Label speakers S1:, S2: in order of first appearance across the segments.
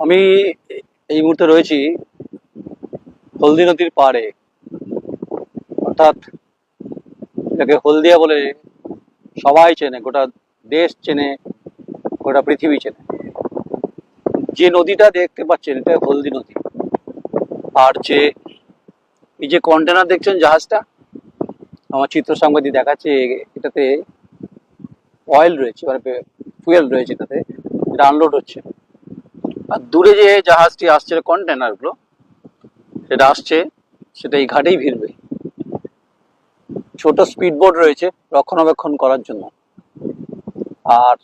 S1: আমি এই মুহূর্তে রয়েছি হলদি নদীর পাড়ে। অর্থাৎ এটাকে হলদিয়া বলে সবাই চেনে, গোটা দেশ চেনে, গোটা পৃথিবী চেনে। যে নদীটা দেখতে পাচ্ছেন, এটা হলদি নদী। আর যে এই যে কন্টেনার দেখছেন জাহাজটা, আমার চিত্র সাংবাদিক দেখাচ্ছে, এটাতে অয়েল রয়েছে মানে ফুয়েল রয়েছে এটাতে, এটা আনলোড হচ্ছে। আর দূরে যে জাহাজটি আসছে কন্টেনারগুলো সেটা আসছে, সেটা এই ঘাটেই ভিড়বে। ছোট স্পিড বোট রয়েছে রক্ষণাবেক্ষণ করার জন্য। আর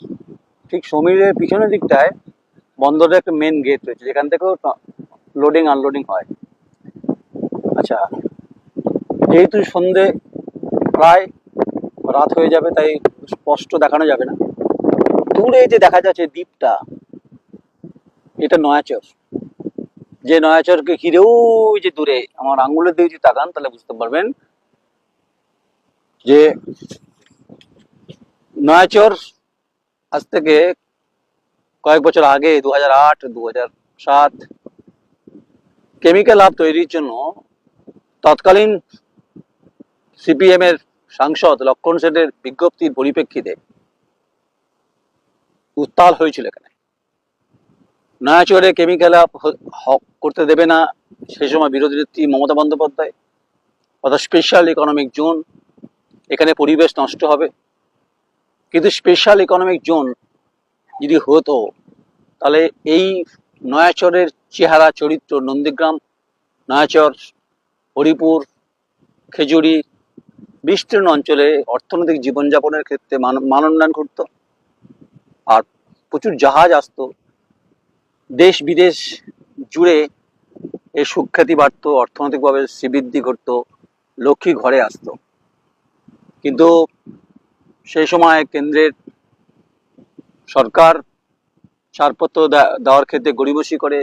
S1: ঠিক সমীরের পিছনের দিকটায় বন্দরের একটা মেন গেট রয়েছে, যেখান থেকেও লোডিং আনলোডিং হয়। আচ্ছা যেহেতু সন্ধে প্রায় রাত হয়ে যাবে, তাই স্পষ্ট দেখানো যাবে না। দূরে যে দেখা যাচ্ছে দ্বীপটা এটা নয়াচর। যে নয়াচরকে ঘিরেও ওই যে দূরে, আমার আঙ্গুলের দিকে যদি তাকান, তাহলে বুঝতে পারবেন যে নয়াচর আজ থেকে কয়েক বছর আগে দু হাজার আট দু হাজার সাত, কেমিক্যাল হাব তৈরির জন্য তৎকালীন সিপিএম এর সাংসদ লক্ষণ সেনের বিজ্ঞপ্তির পরিপ্রেক্ষিতে উত্তাল হয়েছিল এখানে। নয়াচরে কেমিক্যাল আপ করতে দেবে না। সেই সময় বিরোধী নেত্রী মমতা বন্দ্যোপাধ্যায় অর্থাৎ স্পেশাল ইকোনমিক জোন এখানে পরিবেশ নষ্ট হবে। কিন্তু স্পেশাল ইকোনমিক জোন যদি হতো, তাহলে এই নয়াচরের চেহারা, চরিত্র নন্দীগ্রাম, নয়াচর, হরিপুর, খেজুরি, বিস্তীর্ণ অঞ্চলে অর্থনৈতিক জীবনযাপনের ক্ষেত্রে মান- মানোন্নয়ন করত আর প্রচুর জাহাজ আসতো। দেশ বিদেশ জুড়ে এর সুখ্যাতি বাড়তো, অর্থনৈতিকভাবে শ্রীবৃদ্ধি ঘটতো, লক্ষ্মী ঘরে আসতো। কিন্তু সেই সময় কেন্দ্রের সরকার ছাড়পত্র দেওয়ার ক্ষেত্রে গরিবসী করে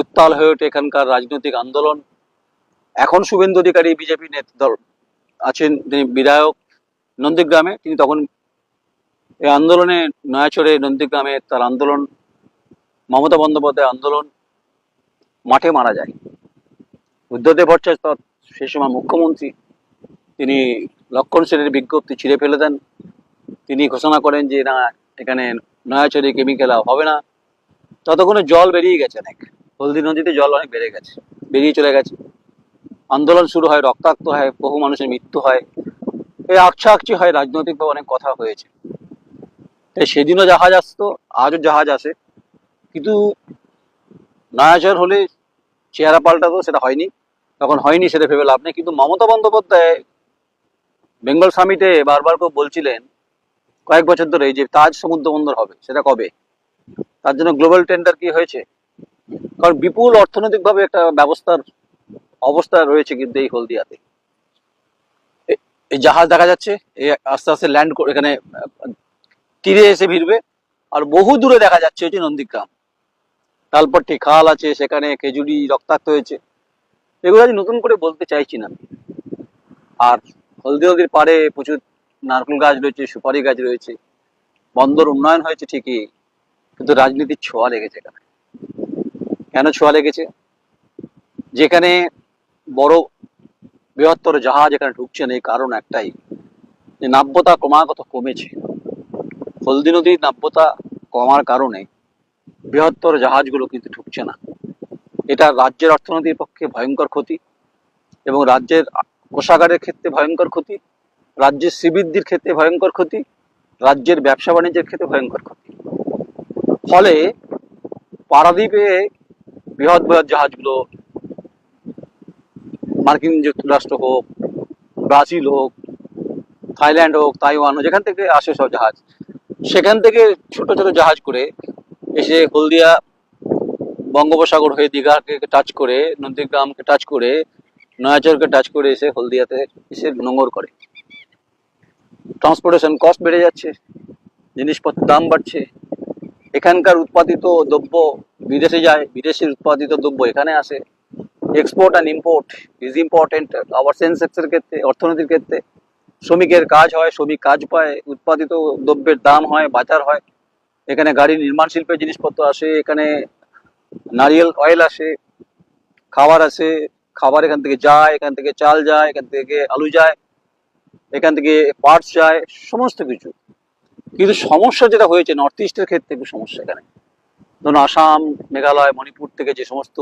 S1: উত্তাল হয়ে ওঠে এখানকার রাজনৈতিক আন্দোলন। এখন শুভেন্দু অধিকারী বিজেপি দল আছেন তিনি বিধায়ক নন্দীগ্রামে। তিনি তখন এই আন্দোলনে নয়াচরে নন্দীগ্রামে তার আন্দোলন মমতা বন্দ্যোপাধ্যায় আন্দোলন মাঠে মারা যায়। বুদ্ধদেব ভট্টাচার্য সে সময় মুখ্যমন্ত্রী। তিনি লক্ষণ সেনের বিজ্ঞপ্তি ছিঁড়ে ফেলে দেন। তিনি ঘোষণা করেন যে, না, এখানে নয়াচরে কেমিক্যাল হবে না। ততক্ষণে জল বেরিয়ে গেছে অনেক। হলদি নদীতে জল অনেক বেড়ে গেছে, বেরিয়ে চলে গেছে। আন্দোলন শুরু হয়, রক্তাক্ত হয়, বহু মানুষের মৃত্যু হয়। এই আকছা আকছি হয়, রাজনৈতিকভাবে অনেক কথা হয়েছে। তাই সেদিনও জাহাজ আসতো, আজও জাহাজ আসে। কিন্তু নয়াচর হলে চেহারা পাল্টাতো সেটা হয়নি। তখন হয়নি সেটা ভেবে লাভ নেই। কিন্তু মমতা বন্দ্যোপাধ্যায় বেঙ্গল সামিটে বারবার করে বলছিলেন, কয়েক বছর ধরে যে তাজ সমুদ্র বন্দর হবে, সেটা কবে? তার জন্য গ্লোবাল টেন্ডার কি হয়েছে? কারণ বিপুল অর্থনৈতিকভাবে একটা ব্যবস্থার অবস্থা রয়েছে কিন্তু এই হলদিয়াতে। এই জাহাজ দেখা যাচ্ছে এই আস্তে আস্তে ল্যান্ড এখানে, তীরে এসে ভিড়বে, আর বহু দূরে দেখা যাচ্ছে হচ্ছে নন্দীগ্রাম। তালপট্টি খাল আছে, সেখানে খেজুরি, রক্তাক্ত হয়েছে। এগুলো আজ নতুন করে বলতে চাইছি না আর হলদি নদীর পাড়ে প্রচুর নারকেল গাছ রয়েছে, সুপারি গাছ রয়েছে। বন্দর উন্নয়ন হয়েছে ঠিকই, কিন্তু রাজনীতির ছোঁয়া লেগেছে এখানে। কেন ছোঁয়া লেগেছে? যেখানে বড় বৃহত্তর জাহাজ এখানে ঢুকছে না, এই কারণ একটাই, যে নাব্যতা ক্রমাগত কমেছে। হলদি নদীর নাব্যতা কমার কারণে বৃহত্তর জাহাজগুলো কিন্তু ঢুকছে না। এটা রাজ্যের অর্থনীতির পক্ষে ভয়ঙ্কর ক্ষতি এবং রাজ্যের কোষাগারের ক্ষেত্রে ভয়ঙ্কর ক্ষতি, রাজ্যের শ্রীবৃদ্ধির ক্ষেত্রে ভয়ঙ্কর ক্ষতি, রাজ্যের ব্যবসা বাণিজ্যের ক্ষেত্রে ভয়ঙ্কর ক্ষতি। ফলে পারাদ্বীপে বৃহৎ বৃহৎ জাহাজগুলো, মার্কিন যুক্তরাষ্ট্র হোক, ব্রাজিল হোক, থাইল্যান্ড হোক, তাইওয়ান হোক, যেখান থেকে আসে সব জাহাজ, সেখান থেকে ছোট ছোট জাহাজ করে এসে হলদিয়া বঙ্গোপসাগর হয়ে দীঘাকে টাচ করে, নন্দীগ্রামকে টাচ করে, নয়াচরকে টাচ করে এসে হলদিয়াতে এসে নোংর করে। ট্রান্সপোর্টেশন কস্ট বেড়ে যাচ্ছে জিনিসপত্রের দাম বাড়ছে। এখানকার উৎপাদিত দ্রব্য বিদেশে যায়, বিদেশের উৎপাদিত দ্রব্য এখানে আসে। Export and import is important আবার সেন্সেক্সের ক্ষেত্রে, অর্থনীতির ক্ষেত্রে। শ্রমিকের কাজ হয়, শ্রমিক কাজ পায়, উৎপাদিত দ্রব্যের দাম হয়, বাজার হয়। এখানে গাড়ি নির্মাণ শিল্পের জিনিসপত্র আসে, এখানে নারিয়েল অয়েল আসে, খাবার আসে, খাবার এখান থেকে যায়, এখান থেকে চাল যায়, এখান থেকে আলু যায়, এখান থেকে পার্টস যায়, সমস্ত কিছু। কিন্তু সমস্যা যেটা হয়েছে নর্থ ইস্টের ক্ষেত্রে একটু সমস্যা এখানে। ধরুন আসাম, মেঘালয়, মণিপুর থেকে যে সমস্ত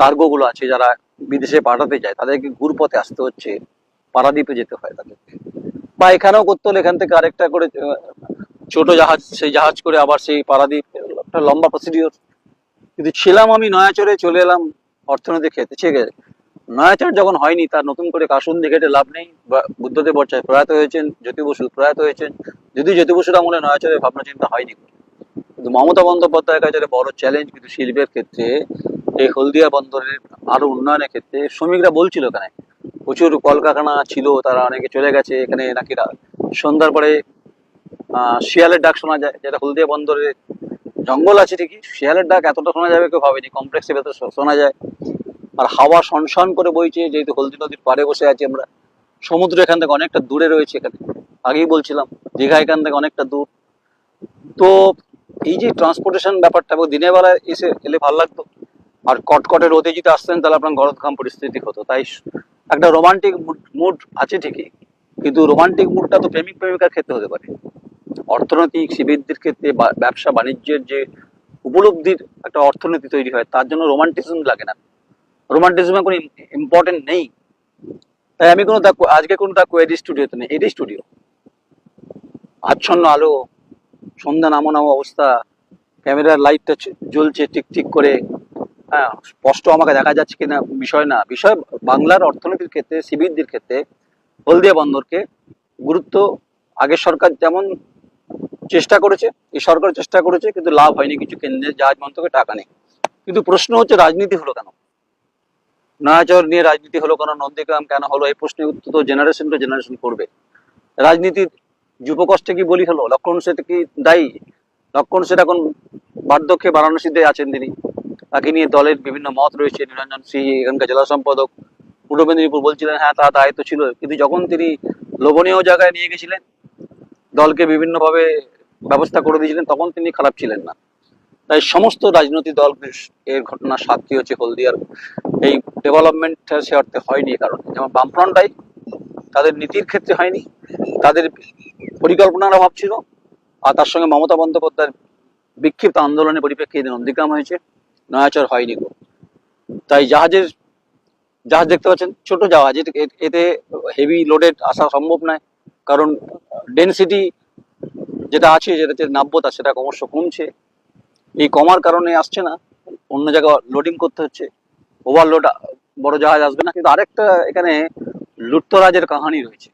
S1: কার্গো গুলো আছে যারা বিদেশে পাঠাতে যায়, তাদেরকে ঘুরপথে আসতে হচ্ছে, পারাদ্বীপে যেতে হয় তাদেরকে। বা এখানেও করতে হলে এখান থেকে আরেকটা করে ছোট জাহাজ, সেই জাহাজ করে আবার সেই পারাদ্বীপ, একটা লম্বা প্রসিডিওর কিন্তু ছিলাম আমি নয়াচরে, চলে এলাম অর্থনৈতিক খেতে ঠিক আছে। নয়াচর যখন হয়নি, তার নতুন করে কাসুন দেখে লাভ নেই বুদ্ধদেব ভট্টাচার্য প্রয়াত হয়েছেন, জ্যোতি বসু প্রয়াত হয়েছেন। যদি জ্যোতি বসুর আমলে নয়াচরের ভাবনা চিন্তা হয়নি। কিন্তু মমতা বন্দ্যোপাধ্যায়ের কাছে বড় চ্যালেঞ্জ কিন্তু শিল্পের ক্ষেত্রে, এই হলদিয়া বন্দরের আরও উন্নয়নের ক্ষেত্রে শ্রমিকরা বলছিল এখানে। প্রচুর কলকারখানা ছিল, তারা অনেকে চলে গেছে, এখানে নাকি সন্ধ্যার পরে শিয়ালের ডাক শোনা যায়, যেটা হলদিয়া বন্দরে জঙ্গল আছে ঠিকই, শিয়ালের ডাক এতটা শোনা যাবে, কেউ ভাবেনি। কমপ্লেক্সের ভেতর শোনা যায়। আর হাওয়া সনসন করে বইছে, যেহেতু হলদি নদীর পাড়ে বসে আছি আমরা। সমুদ্র এখান থেকে অনেকটা দূরে রয়েছে এখানে। আগেই বলছিলাম, দীঘা এখান থেকে অনেকটা দূর। তো এই যে ট্রান্সপোর্টেশন ব্যাপারটা, এবং দিনের বেলায় এসে এলে ভালো লাগতো। আর কটকটে রোদে যদি আসতেন, তাহলে আপনার গরদঘাম পরিস্থিতি হতো। তাই একটা রোমান্টিক মুড আছে ঠিকই। কিন্তু রোমান্টিক মুডটা তো প্রেমিক প্রেমিকার ক্ষেত্রে হতে পারে। অর্থনৈতিক শিবিরদের ক্ষেত্রে ব্যবসা বাণিজ্যের যে উপলব্ধির একটা অর্থনীতি তৈরি হয়, তার জন্য রোমান্টিজম লাগে না। রোমান্টিজমে কোনো ইম্পর্টেন্ট নেই। তাই আমি কোনো দা- আজকে কোনো দা কোয়েডি স্টুডিওতে নেই এটাই স্টুডিও। আচ্ছন্ন আলো, সন্ধ্যা নামো নামো অবস্থা, ক্যামেরার লাইটটা জ্বলছে টিক টিক করে। হ্যাঁ স্পষ্ট আমাকে দেখা যাচ্ছে কিনা বিষয় না। বিষয় বাংলার অর্থনীতির ক্ষেত্রে, শিবিরদের ক্ষেত্রে, হলদিয়া বন্দরকে গুরুত্ব আগের সরকার যেমন চেষ্টা করেছে, এই সরকার চেষ্টা করেছে, কিন্তু লাভ হয়নি কিছু কেন্দ্রের জাহাজ মন্ত্রকে টাকা নেই। কিন্তু প্রশ্ন হচ্ছে রাজনীতি হলো কেন? নয়াচর নিয়ে রাজনীতি হলো কেন? নন্দীগ্রাম কেন হলো? এই প্রশ্নের উত্তর তো জেনারেশন টু জেনারেশন করবে। রাজনীতির যুবকষ্টে কি বলি হলো? লক্ষণ সেট কি দায়ী? লক্ষণ সেট এখন বার্ধক্যে বারাণসীতে আছেন তিনি। তাকে নিয়ে দলের বিভিন্ন মত রয়েছে। নিরঞ্জন সিং, এখানকার জেলা সম্পাদক, পূর্ব মেদিনীপুর বলছিলেন হ্যাঁ তার দায়িত্ব ছিল। কিন্তু যখন তিনি লোভনীয় জায়গায় নিয়ে গেছিলেন, দলকে বিভিন্নভাবে ব্যবস্থা করে দিয়েছিলেন, তখন তিনি খারাপ ছিলেন না। তাই সমস্ত রাজনৈতিক দল এর ঘটনার সাক্ষী হচ্ছে হলদিয়ার। এই ডেভেলপমেন্ট সে অর্থে হয়নি কারণে। যেমন বামফ্রন্টাই তাদের নীতির ক্ষেত্রে হয়নি, তাদের পরিকল্পনার অভাব ছিল, আর তার সঙ্গে মমতা বন্দ্যোপাধ্যায়ের বিক্ষিপ্ত আন্দোলনের পরিপ্রেক্ষিতে নন্দীগ্রাম হয়েছে, নয়াচর হয়নি গো তাই জাহাজের, জাহাজ দেখতে পাচ্ছেন, ছোট জাহাজ, এতে হেভি লোডেড আসা সম্ভব নয়, কারণ ডেনসিটি যেটা আছে যেটাতে নাব্যতা, সেটা ক্রমশ কমছে। এই কমার কারণে আসছে না। অন্য জায়গায় লোডিং করতে হচ্ছে। ওভারলোড বড় জাহাজ আসবে না। কিন্তু আরেকটা এখানে লুটতরাজের কাহিনী রয়েছে।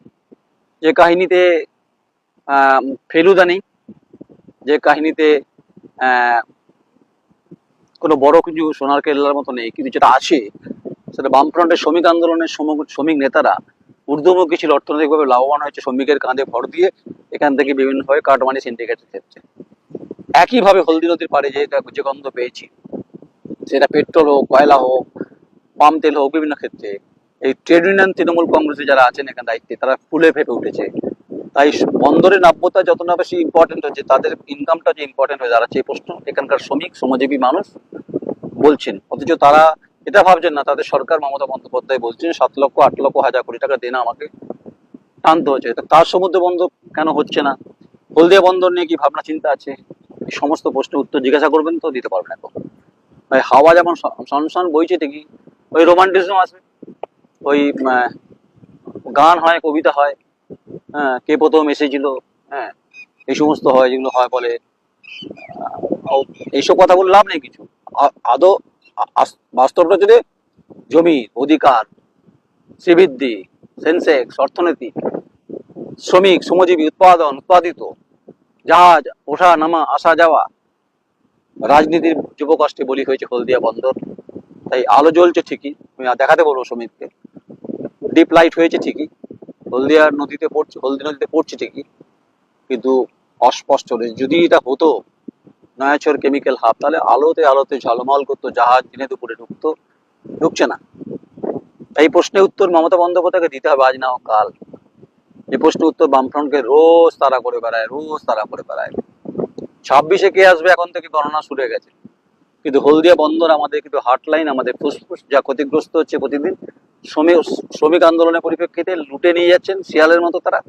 S1: যে কাহিনীতে ফেলুদা নেই। যে কাহিনীতে কোনো বড় কিছু সোনার কেল্লার মতো নেই। কিন্তু যেটা আছে, সেটা বামফ্রন্টের শ্রমিক আন্দোলনের শ্রমিক নেতারা ঊর্ধ্বমুখী ছিল, অর্থনৈতিকভাবে লাভবান হয়েছে, শ্রমিকের কাঁধে ভর দিয়ে এখান থেকে বিভিন্নভাবে কাটমানি সিন্ডিকেটের ক্ষেত্রে একইভাবে হলদি নদীর পাড়ে যেটা যে গন্ধ পেয়েছি, সেটা পেট্রোল হোক, কয়লা হোক, পাম তেল হোক, বিভিন্ন ক্ষেত্রে, এই ট্রেড ইউনিয়ন তৃণমূল কংগ্রেসে যারা আছেন এখানে দায়িত্বে, তারা ফুলে ফেপে উঠেছে। তাই বন্দরের নাব্যতা যত না বেশি ইম্পর্টেন্ট হচ্ছে, তাদের ইনকামটা যে ইম্পর্টেন্ট হয়ে দাঁড়াচ্ছে, এই প্রশ্ন এখানকার শ্রমিক, শ্রমজীবী মানুষ বলছেন। অথচ তারা এটা ভাবছেন না, তাদের সরকার মমতা বন্দ্যোপাধ্যায় বলছেন সাত লক্ষ, আট লক্ষ, হাজার কোটি টাকা দেনা আমাকে টানতে হচ্ছে তার সমুদ্র বন্দর কেন হচ্ছে না? হলদিয়া বন্দর নিয়ে কি ভাবনা, চিন্তা আছে? এই সমস্ত প্রশ্নের উত্তর জিজ্ঞাসা করবেন তো, দিতে পারবেন এখন ভাই, হাওয়া যেমন সনসন বইছে ঠিকই, ওই রোমান্টিজম আছে। ওই গান হয়, কবিতা হয় হ্যাঁ কে প্রথম এসেছিল হ্যাঁ এই সমস্ত হয়, যেগুলো হয় বলে এইসব কথা বলে লাভ নেই কিছু। আদৌ বাস্তবটা হচ্ছে জমি, অধিকার, শ্রীবৃদ্ধি, সেন্সেক্স, অর্থনীতি, শ্রমিক, শ্রমজীবী, উৎপাদন, উৎপাদিত, জাহাজ, ওঠা, নামা, আসা, যাওয়া, রাজনীতির যুবকষ্টে বলি হয়েছে হলদিয়া বন্দর। তাই আলো জ্বলছে ঠিকই, আমি দেখাতে বলব শ্রমিককে। ডিপ লাইট হয়েছে ঠিকই, হলদিয়া নদীতে পড়ছে হলদি নদীতে পড়ছে ঠিকই, কিন্তু অস্পষ্ট যদি এটা হতো নয়াচর কেমিক্যাল হাব তাহলে আলোতে আলোতে ঝলমল করতো, জাহাজ দিনে দুপুরে ঢুকতো, ঢুকছে না। এই প্রশ্নের উত্তর মমতা বন্দ্যোপাধ্যায়কে দিতে হবে, আজ না কাল। এই প্রশ্নের উত্তর বামফ্রন্টকে রোজ তারা করে বেড়ায়, রোজ তারা করে বেড়ায়। ছাব্বিশে কে আসবে, এখন থেকে গণনা শুরু হয়ে গেছে। কিন্তু হলদিয়া বন্দর আমাদের, কিন্তু হার্টলাইন আমাদের ফুসফুস, যা ক্ষতিগ্রস্ত হচ্ছে প্রতিদিন শ্রমিক শ্রমিক আন্দোলনের পরিপ্রেক্ষিতে লুটে নিয়ে যাচ্ছেন শিয়ালের মতো তারা।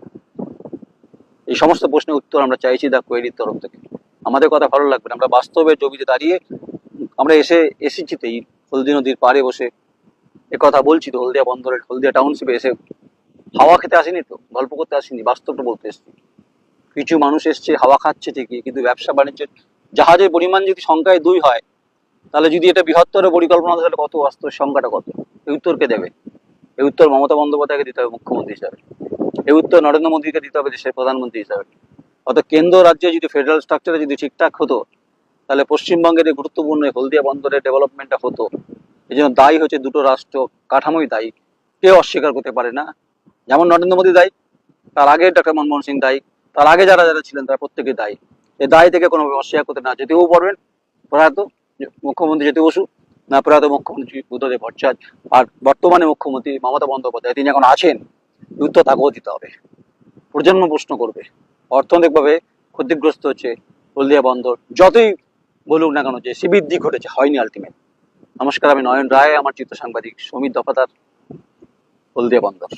S1: এই সমস্ত প্রশ্নের উত্তর আমরা চাইছি দা কোয়েরির তরফ থেকে। আমাদের কথা ভালো লাগবে না। আমরা বাস্তবে জমিতে দাঁড়িয়ে আমরা এসে এসেছি তো এই হলদি নদীর পাড়ে বসে। এ কথা বলছি তো, হলদিয়া বন্দরের, হলদিয়া টাউনশিপে এসে হাওয়া খেতে আসেনি তো, গল্প করতে আসেনি, বাস্তবটা বলতে এসেছি। কিছু মানুষ এসছে, হাওয়া খাচ্ছে ঠিকই, কিন্তু ব্যবসা বাণিজ্যের জাহাজের পরিমাণ যদি সংখ্যায় দুই হয়, তাহলে যদি এটা বৃহত্তর পরিকল্পনা তাহলে কত বাস্তব সংখ্যাটা কত? এই উত্তরকে দেবে? এই উত্তর মমতা বন্দ্যোপাধ্যায়কে দিতে হবে মুখ্যমন্ত্রী হিসাবে। এই উত্তর নরেন্দ্র মোদীকে দিতে হবে দেশের প্রধানমন্ত্রী হিসাবে। অত কেন্দ্র রাজ্যে যদি ফেডারেল স্ট্রাকচারে যদি ঠিকঠাক হতো, তাহলে পশ্চিমবঙ্গের এই গুরুত্বপূর্ণ হলদিয়া বন্দরের ডেভেলপমেন্টটা হতো। এই জন্য দায়ী হচ্ছে দুটো রাষ্ট্র, কাঠামোই দায়ী। কেউ অস্বীকার করতে পারে না। যেমন নরেন্দ্র মোদী দায়ী, তার আগে ডক্টর মনমোহন সিং দায়ী, তার আগে যারা যারা ছিলেন তারা প্রত্যেকে দায়ী। এই দায় থেকে কোনো অস্বীকার করতে না। যেতেও পারবেন প্রয়াত মুখ্যমন্ত্রী যেতে বসু, না প্রয়াত মুখ্যমন্ত্রী বুদ্ধদেব ভট্টাচার্য, আর বর্তমানে মুখ্যমন্ত্রী মমতা বন্দ্যোপাধ্যায়, তিনি এখন আছেন। উত্তর তাকেও দিতে হবে। প্রজন্ম প্রশ্ন করবে। অর্থনৈতিকভাবে ক্ষতিগ্রস্ত হচ্ছে হলদিয়া বন্দর। যতই বলুক না কেন যে সে বৃদ্ধি ঘটেছে, হয়নি আলটিমেট নমস্কার, আমি নয়ন রায়, আমার চিত্র সাংবাদিক সমীর দফাদার, হলদিয়া বন্দর।